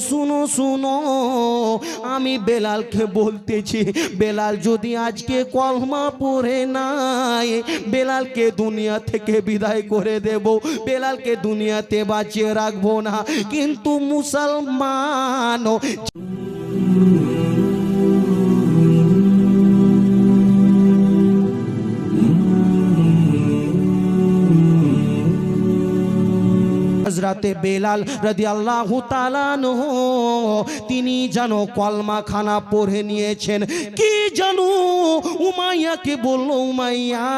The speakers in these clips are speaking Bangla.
শুনো শুনো। আমি বেলালকে বলতেছি, বেলাল যদি আজকে কলমা পড়ে নাই, বেলালকে দুনিয়া থেকে বিদায় করে দেব। বেলালকে দুনিয়াতে বাঁচিয়ে রাখব না। কিন্তু মুসলমান হজরতে বেলাল রদি আল্লাহ তিনি যেন কলমা খানা পড়ে নিয়েছেন। কি জানো উমাইয়াকে বলল, উমাইয়া,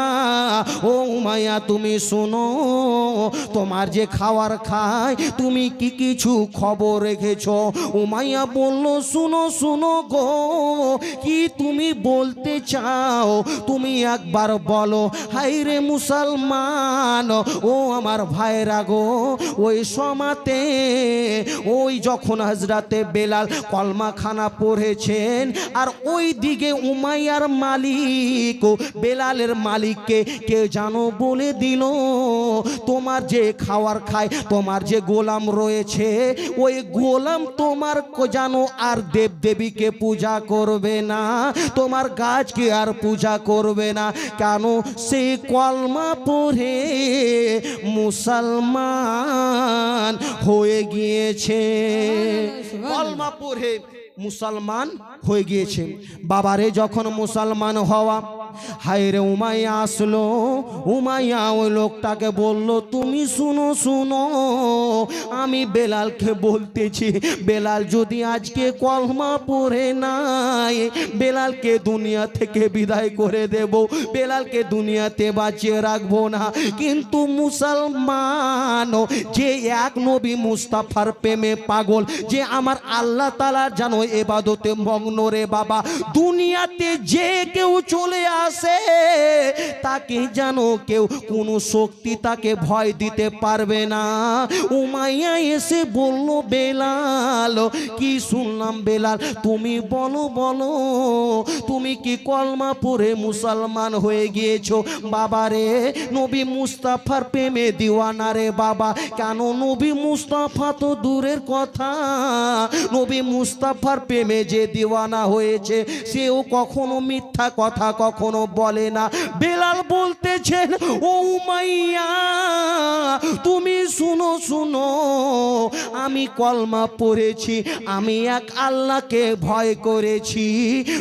ও উমাইয়া, তুমি শোনো, তোমার যে খাওয়ার খায়, তুমি কি কিছু খবর রেখেছ? উমাইয়া বলল, শুনো শুনো গো, কি তুমি বলতে চাও? তুমি একবার বলো হাইরে মুসলমান, ও আমার ভাইরা গো, ওই সমাতে, ওই যখন হজরতে বেলাল কলমাখানা পড়েছেন, আর ওই দিকে উমাইয়ার মালিক ও বেলালের মালিককে কে জানো বলে দিল? তোমার যে খাওয়ার খায় তোমার যে গোলাম রয়েছে ওই গোলাম তোমার জানো আর দেব দেবীকে পূজা করবে না তোমার গাছকে আর পূজা করবে না। কেন? সে কলমা পড়ে মুসলমান হয়ে গিয়েছে। কলমা পড়ে মুসলমান হয়ে গিয়েছে। বাবারে, যখন মুসলমান হওয়া, হায়রে উমাইয়া আসলো। উমাইয়া ওই লোকটাকে বলল, তুমি শুনো শুনো, আমি বেলালকে বলতেছি, বেলাল যদি আজকে কলমা পড়ে নাই, বেলালকে দুনিয়া থেকে বিদায় করে দেব, বেলালকে দুনিয়াতে বাঁচিয়ে রাখব না। কিন্তু মুসলমান, যে এক নবী মুস্তাফার প্রেমে পাগল, যে আমার আল্লাহ তালার জানো এবাদতে মগ্ন রে বাবা। দুনিয়াতে যে কেউ চলে আসে, তাকে জানো কেউ কোনো শক্তি তাকে ভয় দিতে পারবে না। উমাইয়া এসে বলল, বেলাল, কি শুনলাম বেলাল, তুমি বলো বলো, তুমি কি কলমা পড়ে মুসলমান হয়ে গিয়েছো? বাবারে নবী মুস্তাফার প্রেমে দিওয়ানা রে বাবা। কেন নবী মুস্তাফা তো দূরের কথা? নবী মুস্তাফার প্রেমে যে দিওয়ানা হয়েছে সেও কখনো মিথ্যা কথা কখনো বলে না। বেলাল বলতেছেন ও মাইয়া তুমি শুনো শুনো আমি কলমা পড়েছি আমি এক আল্লাহকে ভয় করেছি।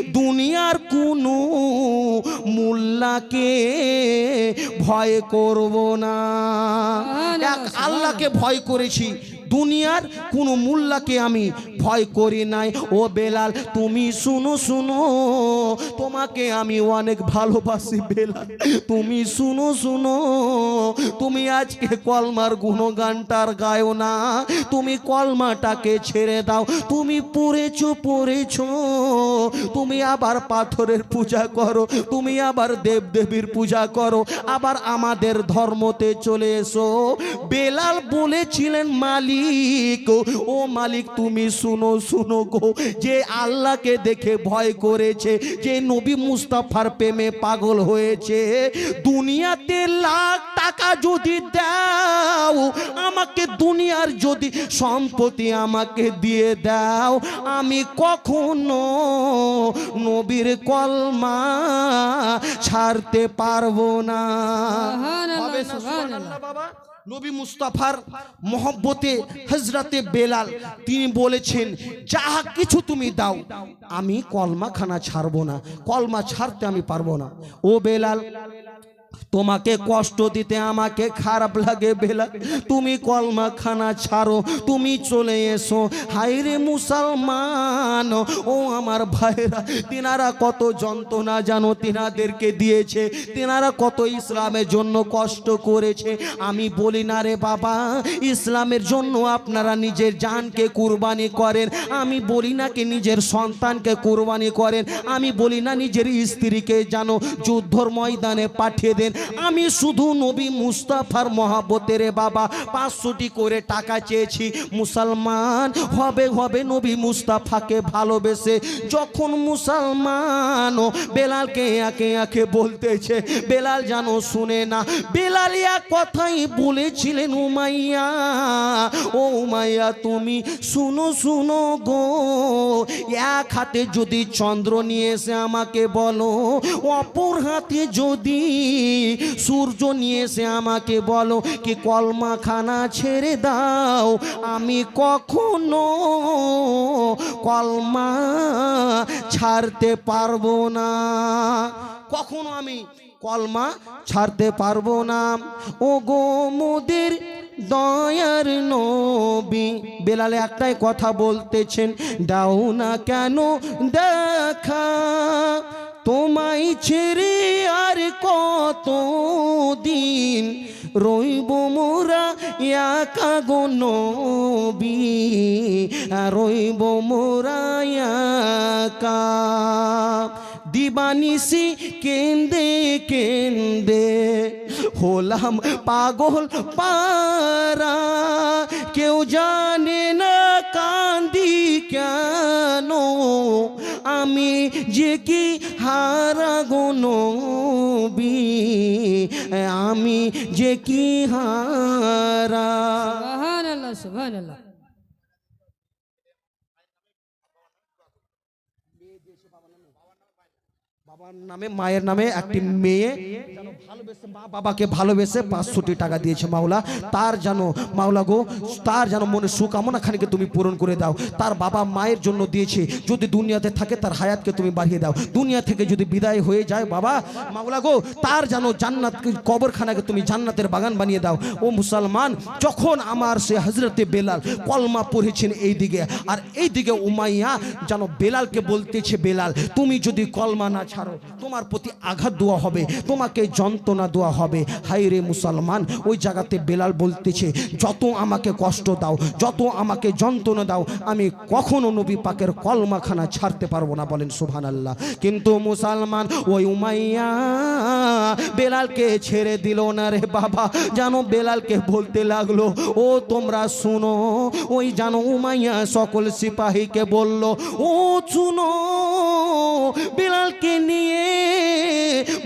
দুনিয়ার কোনো মোল্লাকে ভয় করব না। এক আল্লাহকে ভয় করেছি দুনিয়ার কোনো মোল্লাকে আমি ভয় করি নাই। ও বেলাল, তুমি শুনো শুনো, তোমাকে আমি অনেক ভালোবাসি বেলাল। তুমি শুনো শুনো, তুমি আজকে কলমার গুণগানটার গায়ও না। তুমি কলমাটাকে ছেড়ে দাও, তুমি পড়েছো পড়েছো। তুমি আবার পাথরের পূজা করো, তুমি আবার দেবদেবীর পূজা করো, আবার আমাদের ধর্মতে চলে এসো। বেলাল বলেছিলেন, মালিক ও মালিক তুমি শুনো শুনো গো যে আল্লাহকে দেখে ভয় করেছে যে নবী মুস্তাফার প্রেমে পাগল হয়েছে। দুনিয়াতে লাখ টাকা যদি দাও আমাকে দুনিয়ার যদি সম্পত্তি আমাকে দিয়ে দাও আমি কখনো নবীর কলমা ছাড়তে পারব না। বাবা। নবী মুস্তাফার মহব্বতে হজরতে বেলাল, তিনি বলেছেন, যাহা কিছু তুমি দাও, আমি কলমাখানা ছাড়বো না, কলমা ছাড়তে আমি পারব না। ও বেলাল তোমাকে কষ্ট দিতে আমাকে খারাপ লাগে বেলা। তুমি কলমা খানা ছাড়ো, তুমি চলে এসো। হাইরে মুসলমান, ও আমার ভাইরা তিনারা কত যন্ত্রণা জানো তিনাদেরকে দিয়েছে, তিনারা কত ইসলামের জন্য কষ্ট করেছে। আমি বলি না রে বাবা, ইসলামের জন্য আপনারা নিজের জানকে কুরবানি করেন। আমি বলি না কি নিজের সন্তানকে কুরবানি করেন। আমি বলি না নিজের স্ত্রীকে জানো যুদ্ধর ময়দানে পাঠিয়ে দেন, আমি শুধু নবী মুস্তাফার মহাবতের বাবা, পাঁচশোটি করে টাকা চেয়েছি। মুসলমান হবে হবে নবী মুস্তাফাকে ভালোবেসে। যখন মুসলমান বেলালকে একে একে বলতেছে, বেলাল যেন শুনে না। বেলাল এক কথাই বলেছিলেন, উমাইয়া, ও উমাইয়া, তুমি শুনো শুনো গো। এক হাতে যদি চন্দ্র নিয়ে এসে আমাকে বলো, অপর হাতে যদি সূর্য নিয়ে এসে আমাকে বলো কি কলমা খানা ছেড়ে দাও। আমি কখনো কলমা ছাড়তে পারব না। কখনো আমি কলমা ছাড়তে পারব না। ও গো মোদের দয়ার নবী, বেলালে একটাই কথা বলতেছেন, দাও না কেন দেখা তোমায় ছেড়ে আর কত দিন রইব মোরা একা গো নবী? রইব মোরা একা। দিবানিসি কেন্দে কেন্দে হলাম পাগল পারা কেউ জানে না কান্দি কেন? আমি যে কি হারা গনবি আমি যে কি হারা? সুবহানাল্লাহ সুবহানাল্লাহ। নামে, মায়ের নামে একটি মেয়ে ভালোবেসে মা বাবাকে ভালোবেসে পাঁচশোটি টাকা দিয়েছে মাওলা। তার যেন, মাওলা গো, তার যেন মনে সুকামনা খানিকে তুমি পূরণ করে দাও। তার বাবা মায়ের জন্য দিয়েছে। যদি দুনিয়াতে থাকে তার হায়াতকে তুমি বাড়িয়ে দাও। দুনিয়া থেকে যদি বিদায় হয়ে যায় বাবা, মাওলা গো, তার যেন জান্নাত কবরখানাকে তুমি জান্নাতের বাগান বানিয়ে দাও। ও মুসলমান, যখন আমার সে হজরতে বেলাল কলমা পড়েছেন এই দিকে, আর এই দিকে উমাইয়া যেন বেলালকে বলতেছে, বেলাল, তুমি যদি কলমা না ছাড়ো তোমার প্রতি আঘাত দেওয়া হবে, তোমাকে যন্ত্রণা দেওয়া হবে। হাই রে মুসলমান, ওই জায়গাতে বেলাল বলতেছে, যত আমাকে কষ্ট দাও, যত আমাকে যন্ত্রণা দাও, আমি কখনো নবী পাকের কলমাখানা ছাড়তে পারব না। বলেন সুবহান আল্লাহ কিন্তু মুসলমান, ওই উমাইয়া বেলালকে ছেড়ে দিল না রে বাবা। জানো বেলালকে বলতে লাগল, ও তোমরা শুনো। ওই জানো উমাইয়া সকল সিপাহীকে বলল, ও শুনো, বেলালকে নিয়ে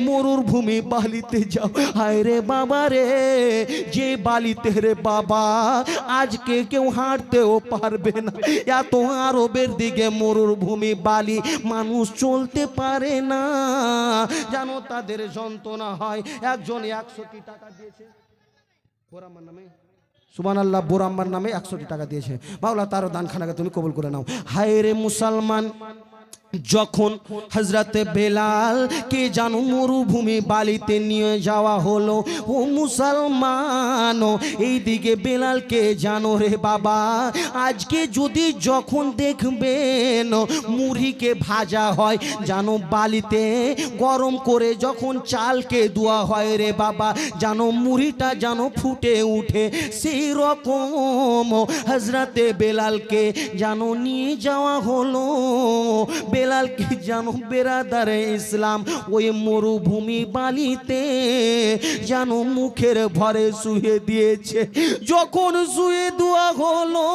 মরুর ভূমি বালিতে যাও। হায় রে বাবা রে, যে বালিতে রে বাবা, আজকে কেউ হাঁটতেও পারবে না। এত আরবের দিকে মরুর ভূমি বালি, মানুষ চলতে পারে না। জানো তাদের যন্ত্রণা হয়, একজন একশোটি টাকা দিয়েছে। আমার নামে সুবান আল্লাহ বোরাম্মার নামে একশোটি টাকা দিয়েছে। বাউলা তারও দানখানাকে তুমি কবুল করে নাও। হায় রে মুসলমান যখন হজরতে বেলাল কে জানো মরুভূমি বালিতে নিয়ে যাওয়া হলো, ও মুসলমান এই এইদিকে বেলালকে জানো রে বাবা, আজকে যদি যখন দেখবেন মুড়িকে ভাজা হয়, জানো বালিতে গরম করে যখন চালকে দোয়া হয় রে বাবা, জানো মুড়িটা যেন ফুটে উঠে, সেই রকম হজরতে বেলালকে জানো নিয়ে যাওয়া হলো বেলালকে জানো বেরাদারে ইসলাম? ওই মরুভূমি বালিতে জানো মুখের ভরে শুয়ে দিয়েছে। যখন শুয়ে দোয়া হলো,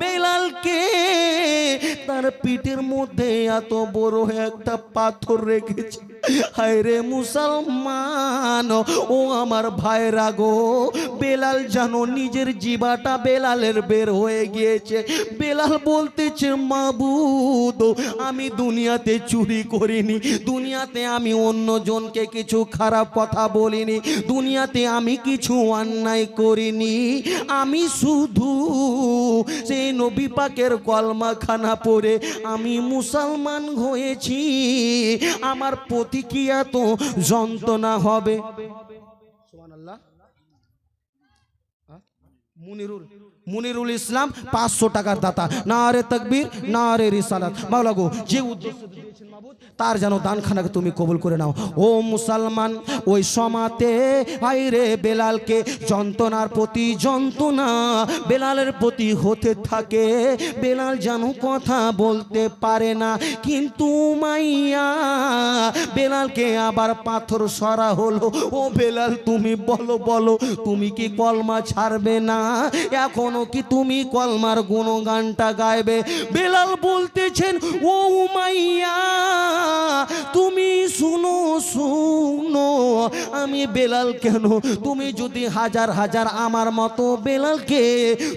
বেলালকে তার পিঠের মধ্যে এত বড় একটা পাথর রেখেছে। হায় রে মুসলমান, ও আমার ভাইরা গো, বেলাল জানো নিজের জিবাটা বেলালের বের হয়ে গিয়েছে। বেলাল বলতেছে, মাবুদ, আমি দুনিয়াতে চুরি করিনি, দুনিয়াতে আমি অন্য জনকে কিছু খারাপ কথা বলিনি, দুনিয়াতে আমি কিছু অন্যায় করিনি। আমি শুধু সেই নবী পাকের কলমা খানা পড়ে আমি মুসলমান হয়েছি। আমার প্রতিক্রিয়া তো যন্ত্রণা হবে। মুনিরুল ইসলাম পাঁচশো টাকার দাতা। না রে তকবীর না রে রিসালাত। মাওলা গো যে উদ্দেশ্য দিয়েছেন তার যেন দানখানাকে তুমি কবুল করে নাও। ও মুসলমান, ওই সমাতে আইরে বেলালকে যন্ত্রণার প্রতি যন্ত্রণা, বেলালের প্রতি হতে থাকে। বেলাল যেন কথা বলতে পারে না, কিন্তু মাইয়া, বেলালকে আবার পাথর সরা হলো। ও বেলাল, তুমি বলো বলো, তুমি কি কলমা ছাড়বে না? এখনও কি তুমি কলমার গুণগানটা গাইবে? বেলাল বলতেছেন, ও উমাইয়া তুমি শুনো শুনো। আমি বেলাল কেন? তুমি যদি হাজার হাজার আমার মতো বেলালকে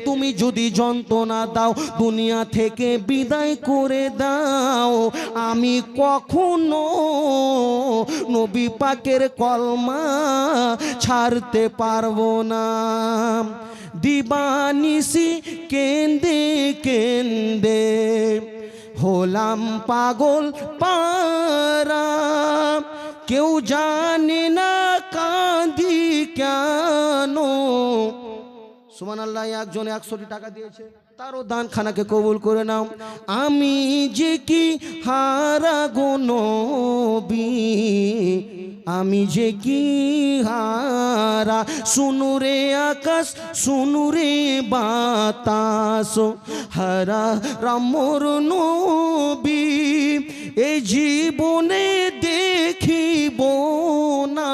তুমি যদি যন্ত্রণা দাও, দুনিয়া থেকে বিদায় করে দাও, আমি কখনো নবী পাকের কলমা ছাড়তে পারব না। দিবানিসি কেন্দে কেন্দে। হলাম পাগল পারা কেউ জানে না কাঁদি কেন? সুমান আল্লাহ একজন একশোটি টাকা দিয়েছে। তারও দান খানাকে কবুল করে নাও। আমি যে কি হারা নবী? আমি যে কি হারা? শুনুরে আকাশ শুনুরে বাতাস। হারা রামর নবী এই জীবনে দেখিব না।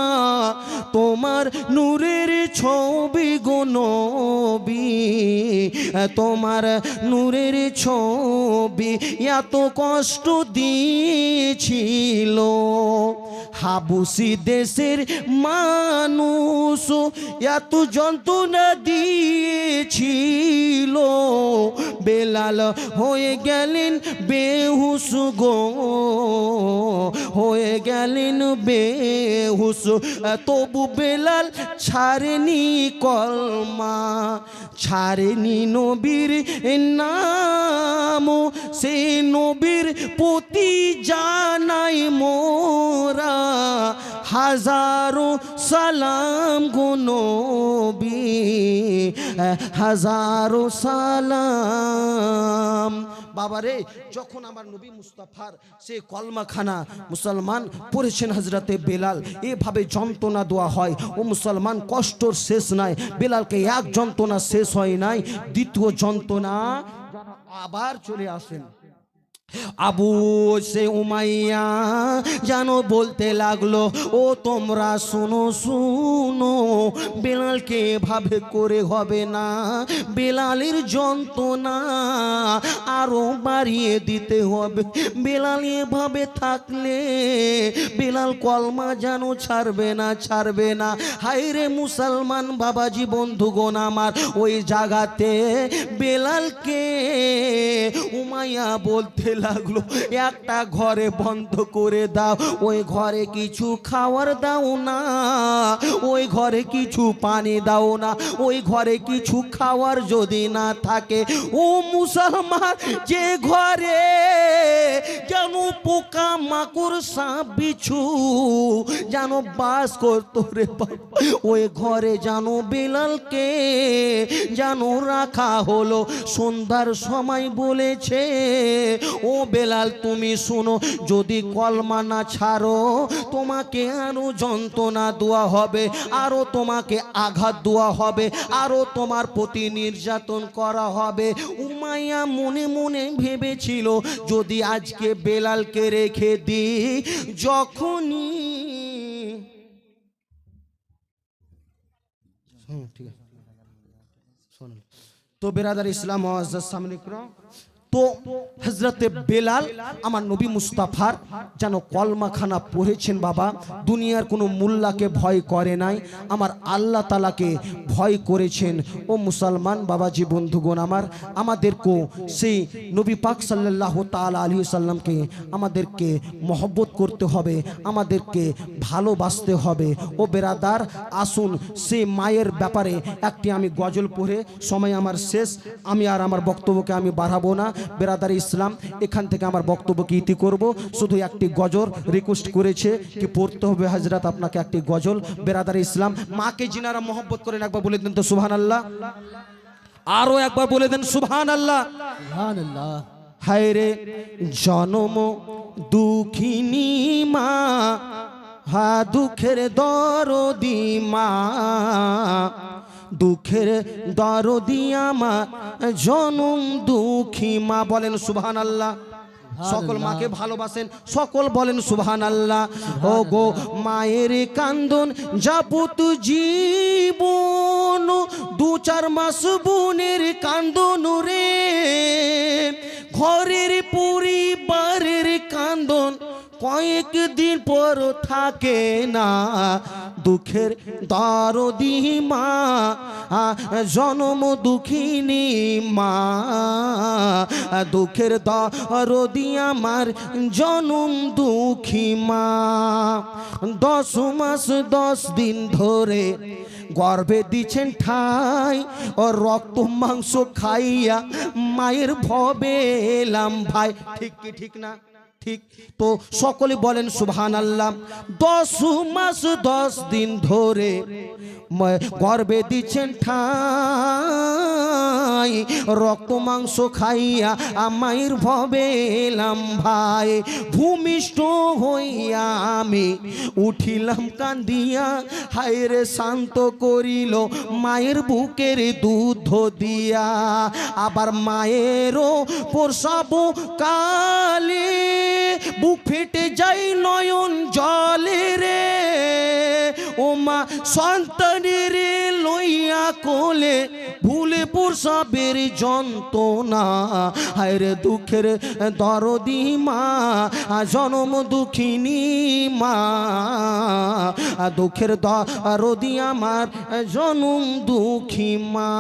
তোমার নূরের ছবি গো নবী তোমার নূরের ছবি, এত কষ্ট দিয়েছিল। হাবুসি দেশের মানুষ এত যন্ত্রণা দিয়েছিল। বেলাল হয়ে গেলেন বেহুস গো, হয়ে গেলেন বেহুস তবু বেলাল ছাড়েনি কলমা, ছাড়েনি নবীর নাম। সে নবীর প্রতি জানাই মোরা হাজারো সালাম গো নবী হাজারো সালাম। বাবারে, যখন আমার নবী মুস্তাফার সে কলমাখানা মুসলমান পড়েছেন হজরতে বেলাল, এভাবে যন্ত্রণা দেওয়া হয়। ও মুসলমান, কষ্টর শেষ নাই। বেলালকে এক যন্ত্রণা শেষ হয় নাই। দ্বিতীয় যন্ত্রণা আবার চলে আসেন আবু সে উমাইয়া জানো বলতে লাগল, ও তোমরা শুনো শুনো, বেলালকে এভাবে করে হবে না। বেলালের যন্ত্রণা আরও বাড়িয়ে দিতে হবে। বেলাল এভাবে থাকলে বেলাল কলমা জানো ছাড়বে না ছাড়বে না। হাইরে মুসলমান বাবাজি, বন্ধুগণ আমার, ওই জায়গাতে বেলালকে উমাইয়া বলতে লাগল একটা ঘরে বন্ধ করে দাও। ওই ঘরে কিছু খাওয়ার দাও না, ওই ঘরে কিছু পানি দাও না, ওই ঘরে কিছু খাওয়ার যদি না থাকে। ও মুসলমান, যে ঘরে যেন পোকা মাকুর সাপ বিছু যেন বাস করতো রে ওই ঘরে যেন বেলালকে যেন রাখা হলো। সন্ধ্যার সময় বলেছে ও বেলাল, তুমি শোনো, যদি কলমা না ছাড়ো, তোমাকে আরও যন্ত্রণা দেওয়া হবে, আরও তোমাকে আঘাত দেওয়া হবে, আরও তোমার প্রতি নির্যাতন করা হবে। উমাইয়া মনে মনে ভেবেছিল, যদি আজকে বেলালকে রেখে দিই, যখনই তো, বেরাদার ইসলাম সামনে তো হজরতে বেলাল, আমার নবী মুস্তাফার, যেন কলমাখানা পড়েছেন বাবা, দুনিয়ার কোনো মোল্লাকে ভয় করে নাই, আমার আল্লাহ তালাকে ভয় করেছেন। ও মুসলমান বাবাজি, বন্ধুগণ আমার, আমাদেরকেও সেই নবী পাক সাল্লাহ তাল আলী সাল্লামকে আমাদেরকে মহব্বত করতে হবে, আমাদেরকে ভালোবাসতে হবে। ও বেরাদার, আসুন সে মায়ের ব্যাপারে একটি আমি গজল পড়ে, সময় আমার শেষ, আমি আর আমার বক্তব্যকে আমি বাড়াবো না। বেরাদার ইসলাম এখান থেকে আমার বক্তব্যকে ইতি করব? শুধু একটি গজল রিকোয়েস্ট করেছে কি পড়তে হবে হাজরাত আপনাকে একটি গজল। বেরাদার ইসলাম মাকে জিনারা মহব্বত করেন একবার বলে দেন তো সুবহান আল্লাহ আরও একবার বলে দেন সুবহান আল্লাহ হায় রে জনম দুঃখিনী মা হা দুঃখের দরদি মা। দুঃখের দরদি মা জনম দুঃখী মা বলেন সুবহান আল্লাহ সকল মাকে ভালোবাসেন সকল বলেন সুবহান আল্লাহ ও গো মায়ের কান্দন যাবত জীবন দু চার মাস বোনের কান্দন রে। ঘরের পরিবারের কান্দন কয়েকদিন পর থাকে না দুঃখের দরদি মা, জনম দুঃখিনী মা। দুঃখের দরদি আমার জনম দুঃখী মা। দশ মাস, দশ দিন ধরে গর্ভে দিচ্ছেন ঠাই, ও রক্ত, মাংস খাইয়া মায়ের ভবে এলাম। ভাই, ঠিক কি ঠিক না? ঠিক তো সকলে বলেন সুবহান আল্লাহ দশ মাস, দশ দিন ধরে গর্ভে দিচ্ছেন ঠাই। রক্ত, মাংস খাইয়া আমায়ের ভবে এলাম ভাই। ভূমিষ্ঠ হইয়া আমি উঠিলাম কান্দিয়া, হায়রে শান্ত করিল মায়ের বুকের দুধ দিয়া। আবার মায়েরও প্রসাব কালে বুক ফেটে যাই নয়ন জলে রে। ও মা সন্তানের লইয়া কোলে ভুলে প্রসাবের যন্ত্রণা। হায়রে দুঃখের দরদি মা জনম দুঃখিনী মা। দুঃখের দরদি আমার জনম দুঃখী মা।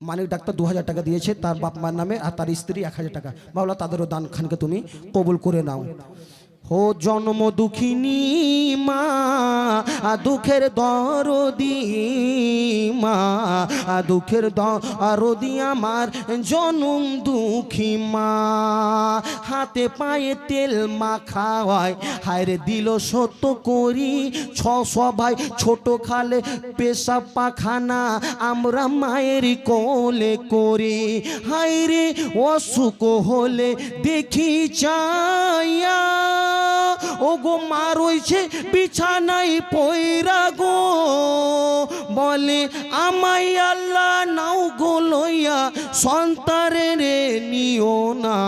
মানিক ডাক্তার দু হাজার টাকা দিয়েছে, তার বাপ মার নামে আর তার স্ত্রী এক হাজার টাকা। বাবলা তাদেরও দান খানকে তুমি কবুল করে নাও। হো জন্ম দুঃখিনী মা দুঃখের দরদি মা দুঃখের দরদি আমার জনম দুঃখী মা। হাতে পায়ে তেল মাখা হয় হায়রে দিল সত্য করি, ছ সবাই ছোট খালে পেশা পাখানা আমরা মায়ের কোলে করি। হায়রে অসুখ হলে দেখি চাইয়া ও গো মা রয়েছে বিছানাই পয়রা গো। বলে, আমায় আল্লাহ নাও গো লইয়া, সন্তানের নিও না।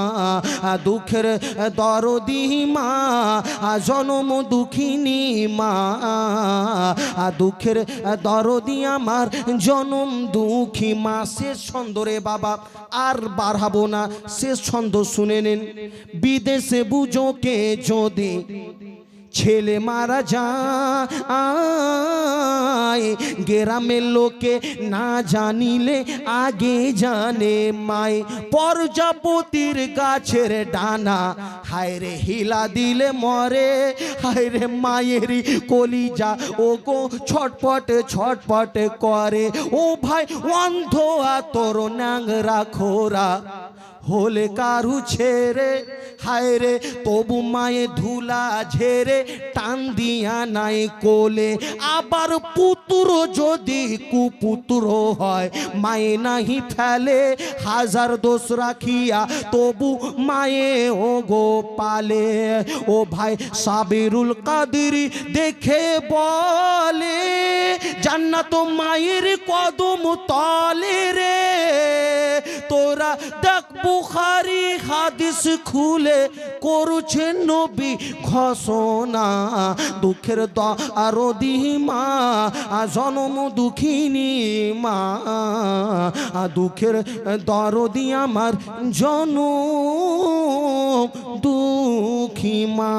দুঃখের দরদি মা জনম দুঃখিনী মা। দুঃখের দরদি আমার জনম দুঃখী মা। শেষ ছন্দ রে বাবা, আর বাড়াবো না। শেষ ছন্দ শুনে নিন। বিদেশে বুঝোকে যদি ছেলে মারা যায়, গ্রামের লোকে না জানিলে আগে জানে মায়। প্রজাপতির গাছের ডানা, হায়রে হিলা দিলে মরে, হায়রে মায়েরই কলিজা ও গো ছটপট ছটপট করে। ও ভাই অন্ধ তোর ন্যাংরা খোরা। হলে কারু ছেড়ে, হায় রে, তবু মায়ে ধুলা ঝেড়ে, টান দিয়া নাই কোলে। আবার পুতুর যদি কুপুত্র হয়, মায়ে নাহি ফেলে, হাজার দোষ রাখিয়া তবু মায়ে ও গো পালে। ও ভাই সাবিরুল কাদিরি দেখে বলে, জান্নাত মায়ের কদম তলে রে, তোরা দেখ বুখারি হাদিস খুলে করছেন নবী ঘোষণা। দুঃখের দ মা আ জনম দুঃখিনী মা। দুঃখের দরদি আমার জনম দুঃখী মা